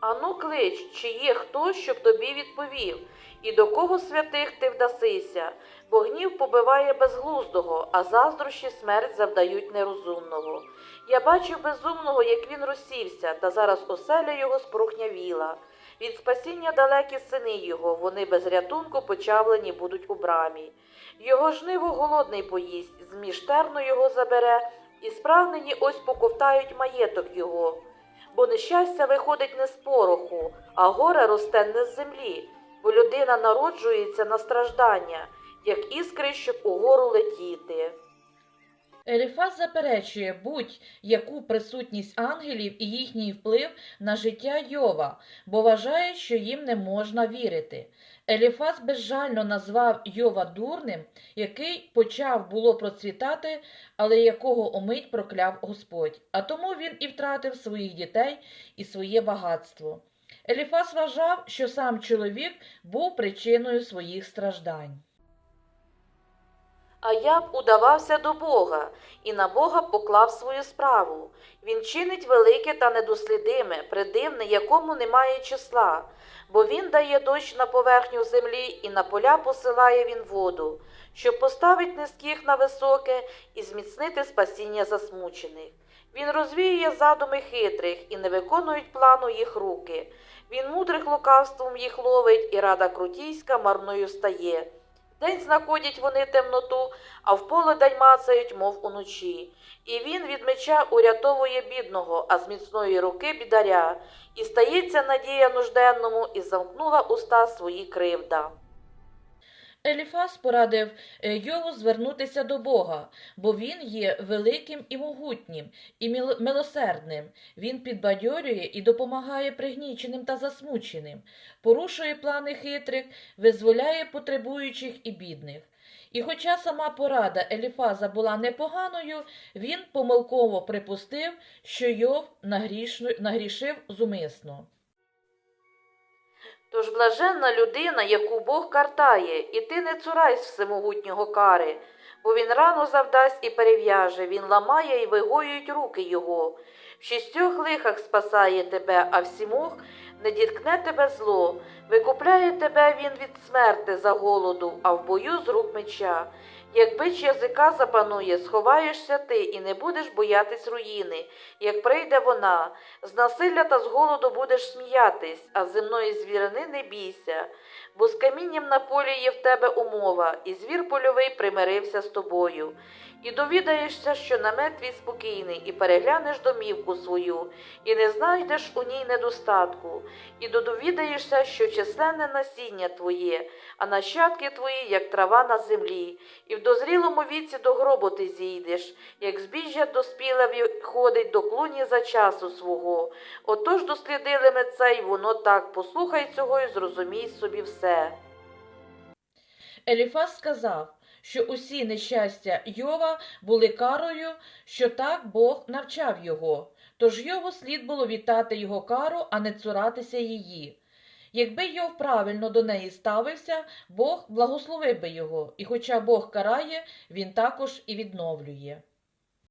Ану клич, чи є хто, щоб тобі відповів, і до кого святих ти вдасися, бо гнів побиває безглуздого, а заздрощі смерть завдають нерозумного. Я бачив безумного, як він розсівся, та зараз оселя його спорухнявіла. Від спасіння далекі сини його, вони без рятунку почавлені будуть у брамі. Його жниво голодний поїсть, зміж терну його забере, і справнені ось поковтають маєток його. Бо нещастя виходить не з пороху, а горе росте не з землі, бо людина народжується на страждання, як іскри, щоб угору летіти. Еліфаз заперечує будь-яку присутність ангелів і їхній вплив на життя Йова, бо вважає, що їм не можна вірити. Еліфаз безжально назвав Йова дурним, який почав було процвітати, але якого омить прокляв Господь, а тому він і втратив своїх дітей і своє багатство. Еліфаз вважав, що сам чоловік був причиною своїх страждань. А я б удавався до Бога, і на Бога поклав свою справу. Він чинить велике та недослідиме, придивне, якому немає числа, бо він дає дощ на поверхню землі, і на поля посилає він воду, щоб поставить низьких на високе і зміцнити спасіння засмучених. Він розвіює задуми хитрих і не виконують плану їх руки. Він мудрих лукавством їх ловить, і рада крутійська марною стає. День знаходять вони темноту, а в поле мацають, мов уночі. І він від меча урятовує бідного, а з міцної руки бідаря, і стається надія нужденному, і замкнула уста свої кривда. Еліфаз порадив е, Йову звернутися до Бога, бо він є великим і могутнім, і милосердним. Він підбадьорює і допомагає пригніченим та засмученим, порушує плани хитрих, визволяє потребуючих і бідних. І хоча сама порада Еліфаза була непоганою, він помилково припустив, що Йов нагрішив зумисно. Тож блаженна людина, яку Бог картає, і ти не цурайся всемогутнього кари, бо він рано завдасть і перев'яже, він ламає і вигоюють руки його. В шістьох лихах спасає тебе, а в сімох не діткне тебе зло. Викупляє тебе він від смерти за голоду, а в бою з рук меча. Як бич язика запанує, сховаєшся ти і не будеш боятись руїни, як прийде вона. З насилля та з голоду будеш сміятись, а земної звірини не бійся, бо з камінням на полі є в тебе умова, і звір польовий примирився з тобою. І довідаєшся, що намет твій спокійний, і переглянеш домівку свою, і не знайдеш у ній недостатку, і додовідаєшся, що численне насіння твоє, а нащадки твої, як трава на землі, і в дозрілому віці до гробу ти зійдеш, як збіжжя доспіле ві- ходить до клуні за часу свого. Отож дослідили ми це, й воно так, послухай цього і зрозумій собі все. Еліфаз сказав, що усі нещастя Йова були карою, що так Бог навчав його. Тож Йову слід було вітати його кару, а не цуратися її. Якби Йов правильно до неї ставився, Бог благословив би його, і хоча Бог карає, він також і відновлює.